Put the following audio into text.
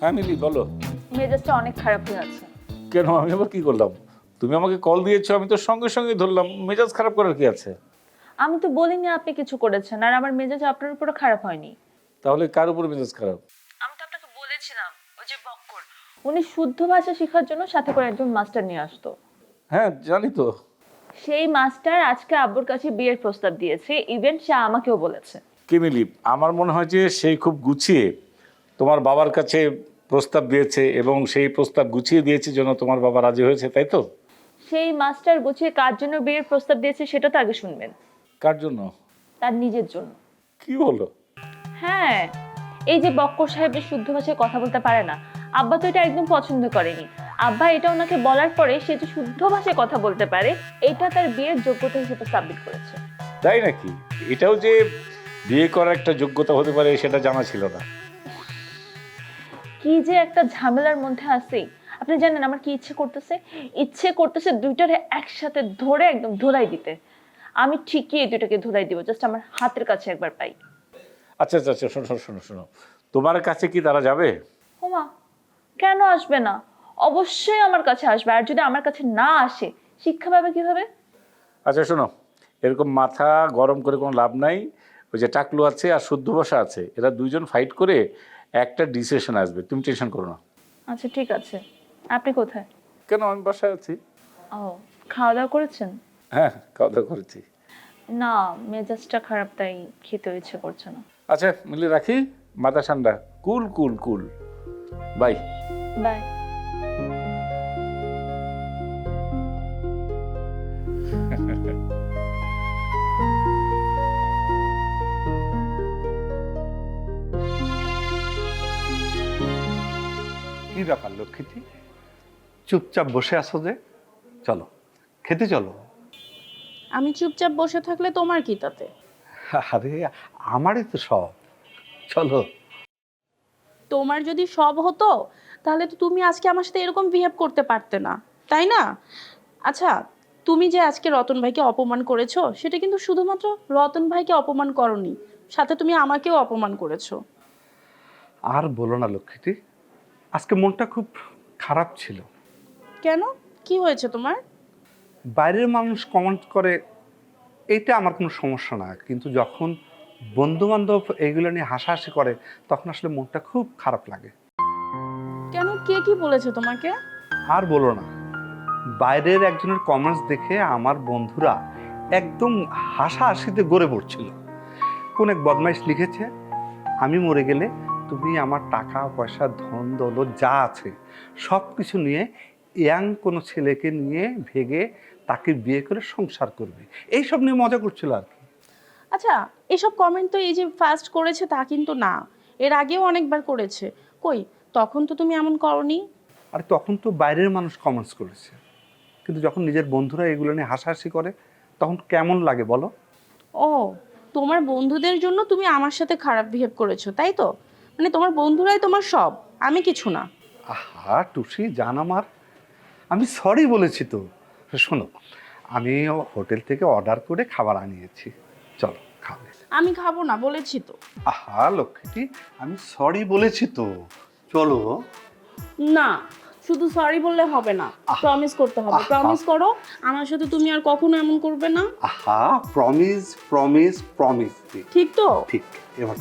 হ্যাঁ মিলি বলো মেজাজটা অনেক খারাপ হয়ে আছে। কেন? আমি আবার কি করলাম? তুমি আমাকে কল দিয়েছ আমি তো সঙ্গে সঙ্গে ধরলাম। মেজাজ খারাপ করার কি আছে? আমি তো বলিনি আপনি কিছু করেছেন আর আমার মেজাজ আপনার উপরে খারাপ হয়নি। তাহলে কার উপর মেজাজ খারাপ? আমি তো আপনাকে বলেছিলাম ওই যে বক্কর। উনি শুদ্ধ ভাষা শেখার জন্য সাথে করে একজন মাস্টার নিয়ে আসতো। হ্যাঁ জানি তো। সেই মাস্টার আজকে আব্বুর কাছে বিয়ের প্রস্তাব দিয়েছে ইভেন সে আমাকেও বলেছে। কি মিলি আমার মনে হয় যে সেই খুব গুছিয়ে তোমার বাবার কাছে প্রস্তাব দিয়েছে এবং সেই প্রস্তাব গুছিয়ে দিয়েছে জন্য তোমার বাবা রাজি হয়েছে তাই তো? সেই মাস্টার গুছিয়ে কার জন্য বিয়ের প্রস্তাব দিয়েছে সেটা তো আগে শুনবেন। কার জন্য? তার নিজের জন্য। কি বলো হ্যাঁ এই যে বক্কর সাহেবের শুদ্ধ ভাষায় কথা বলতে পারে না আব্বা তো এটা একদম পছন্দ করেনি। আব্বা এটা ওনাকে বলার পরে সে যে শুদ্ধ ভাষায় কথা বলতে পারে এটা তার বিয়ের যোগ্যতা হিসেবে সাবমিট করেছে। তাই নাকি? এটাও যে বিয়ে করার একটা যোগ্যতা হতে পারে সেটা জানা ছিল না। কি যে একটা ঝামেলার মধ্যে আছি। আপনি জানেন আমার কি ইচ্ছে করতেছে? ইচ্ছে করতেছে দুইটারে একসাথে ধরে একদম ধুলাই দিতে। আমি ঠিকই এই দুইটাকে ধুলাই দিব জাস্ট আমার হাতের কাছে একবার পাই। আচ্ছা আচ্ছা আচ্ছা শোনো শোনো শোনো শোনো। তোমার কাছে কি তারা যাবে? ওমা কেন আসবে না? অবশ্যই আমার কাছে আসবে আর যদি আমার কাছে না আসে শিক্ষা পাবে কীভাবে? আচ্ছা শোনো এরকম মাথা গরম করে কোনো লাভ নাই। ওই যে টাকলু আছে আর শুদ্ধ বসা আছে এরা দুইজন ফাইট করে একটা ডিসিশন আসবে তুমি টেনশন করো না। আচ্ছা ঠিক আছে। আপনি কোথায়? কেন আমি বাসায় আছি। ও খাওয়া দাওয়া করেছেন? হ্যাঁ খাওয়া দাওয়া করেছি। না মেজাজটা খারাপ তাই খেতে ইচ্ছে করছে না। আচ্ছা মিলে রাখি? মাথা ঠান্ডা। Cool cool cool. Bye. By. কি ব্যাপার লক্ষ্মীটি? চুপচাপ বসে আছো যে? চলো খেতে চলো। আমি চুপচাপ বসে থাকলে তোমার কি তাতে? আরে আমারই তো সব। চলো। তোমার যদি সব হতো তাহলে তো তুমি আজকে আমার সাথে এরকম বিহেভ করতে পারতে না তাই না? আচ্ছা তুমি যে আজকে রতন ভাইকে অপমান করেছ সেটা কিন্তু শুধুমাত্র রতন ভাইকে অপমান করনি সাথে তুমি আমাকেও অপমান করেছ। আর বলো না লক্ষ্মীটি আজকে মনটা খুব খারাপ ছিল। কেন? কি হয়েছে তোমার? বাইরের মানুষ কমেন্ট করে এটা আমার কোনো সমস্যা না। কিন্তু যখন বন্ধু বান্ধব এইগুলো নিয়ে হাসাহাসি করে তখন আসলে মনটা খুব খারাপ লাগে। কেন? কে কি বলেছে তোমাকে? আর বলো না বাইরের একজনের কমেন্টস দেখে আমার বন্ধুরা একদম হাসাহাসিতে গড়ে পড়ছিল। কোন এক বদমাইশ লিখেছে আমি মরে গেলে তুমি আমার টাকা পয়সা ধন দৌলত যা আছে সব কিছু নিয়ে ইয়াং কোনো ছেলেকে নিয়ে ভেগে তাকে বিয়ে করে সংসার করবে। এইসব নিয়ে মজা করছিল আর কি। আচ্ছা এসব কমেন্ট তো এই যে ফার্স্ট করেছে তা কিন্তু না। এর আগেও অনেকবার করেছে। কই তখন তো তুমি এমন করনি? আর তখন তো বাইরের মানুষ কমেন্টস করেছে। কিন্তু যখন নিজের বন্ধুরা এগুলো নিয়ে হাসাহাসি করে তখন কেমন লাগে বলো? ও তোমার বন্ধুদের জন্য তুমি আমার সাথে খারাপ বিহেভ করেছ তাই তো? মানে তোমার বন্ধুরাই তোমার সব আমি কিছু না। আহা টুসি জান আমার। আমি সরি বলেছি তো। শোনো আমি হোটেল থেকে অর্ডার করে খাবার আনিয়েছি। চলো খাবে। আমি খাব না বলেছি তো। আহা লক্ষ্মীটি আমি সরি বলেছি তো। চলো। না শুধু সরি বললে হবে না প্রমিস করতে হবে। প্রমিস করো আমার সাথে তুমি আর কখনো এমন করবে না। আহা প্রমিস প্রমিস প্রমিস ঠিক তো? ঠিক এবার